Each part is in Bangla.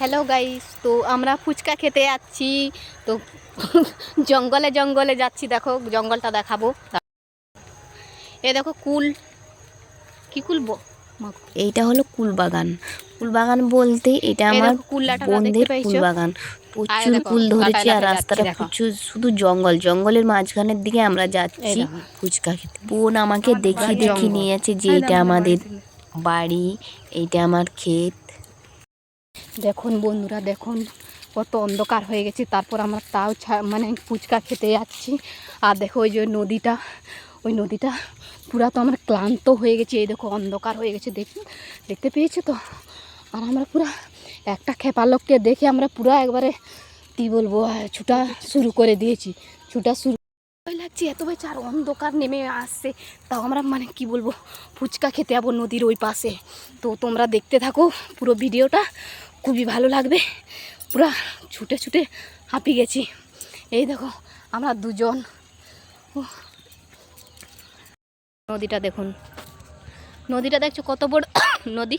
হ্যালো গাইস তো আমরা ফুচকা খেতে যাচ্ছি। তো জঙ্গলে জঙ্গলে যাচ্ছি। দেখো জঙ্গলটা দেখাবো। এ দেখো কুল। কি কুল এইটা হলো কুলবাগান কুলবাগান বলতে এটা আমার পেয়েছ? কুলবাগান আয় প্রচুর কুল ধরেছে আর রাস্তাটা প্রচুর শুধু জঙ্গল। জঙ্গলের মাঝখানের দিকে আমরা যাচ্ছি ফুচকা খেতে। বোন আমাকে দেখিয়ে দেখিয়ে দেখি নিয়ে যাচ্ছে যে এটা আমাদের বাড়ি এইটা আমার ক্ষেত। দেখুন বন্ধুরা, দেখুন কত অন্ধকার হয়ে গেছে। তারপর আমরা তাও মানে ফুচকা খেতে যাচ্ছি। আর দেখো ওই যে নদীটা, ওই নদীটা পুরা তো আমরা ক্লান্ত হয়ে গেছি। এই দেখো অন্ধকার হয়ে গেছে, দেখ, দেখতে পেয়েছ তো? আর আমরা পুরা একটা খেপার লোককে দেখে আমরা পুরা একবারে, কী বলব, ছুটা শুরু করে দিয়েছি। ছুটা শুরু ভয় লাগছে, এত হয়েছে আর অন্ধকার নেমে আসছে। তাও আমরা মানে কি বলব, ফুচকা খেতে যাব নদীর ওই পাশে। তো তোমরা দেখতে থাকো পুরো ভিডিওটা। খুবই ভালো লাগবে। পুরা ছুটে ছুটে হাঁপিয়ে গেছি। এই দেখো, আমরা দুজন। নদীটা দেখুন। নদীটা দেখছ কত বড় নদী?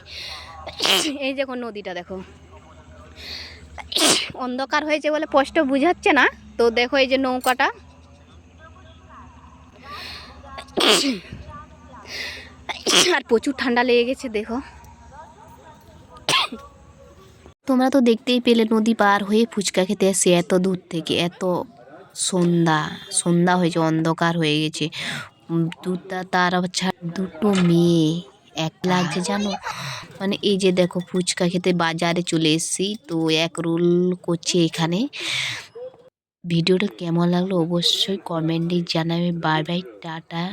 এই দেখো নদীটা দেখো। অন্ধকার হয়েছে বলে স্পষ্ট বুঝাচ্ছে না। তো দেখো এই যে নৌকাটা। আর প্রচুর ঠান্ডা লেগে গেছে, দেখো। তোমরা তো দেখতেই পেলে নদী পার হয়ে ফুচকা খেতে আসছে এত দূর থেকে, এত সন্ধ্যা সন্ধ্যা হয়েছে, অন্ধকার হয়ে গেছে। দুটা তার দুটো মেয়ে এক লাগছে, জানো? মানে এই যে দেখো ফুচকা খেতে বাজারে চলে এসেছি, তো এক রোল করছে এখানে। ভিডিওটা কেমন লাগল অবশ্যই কমেন্টে জানাবে। Bye bye, tata.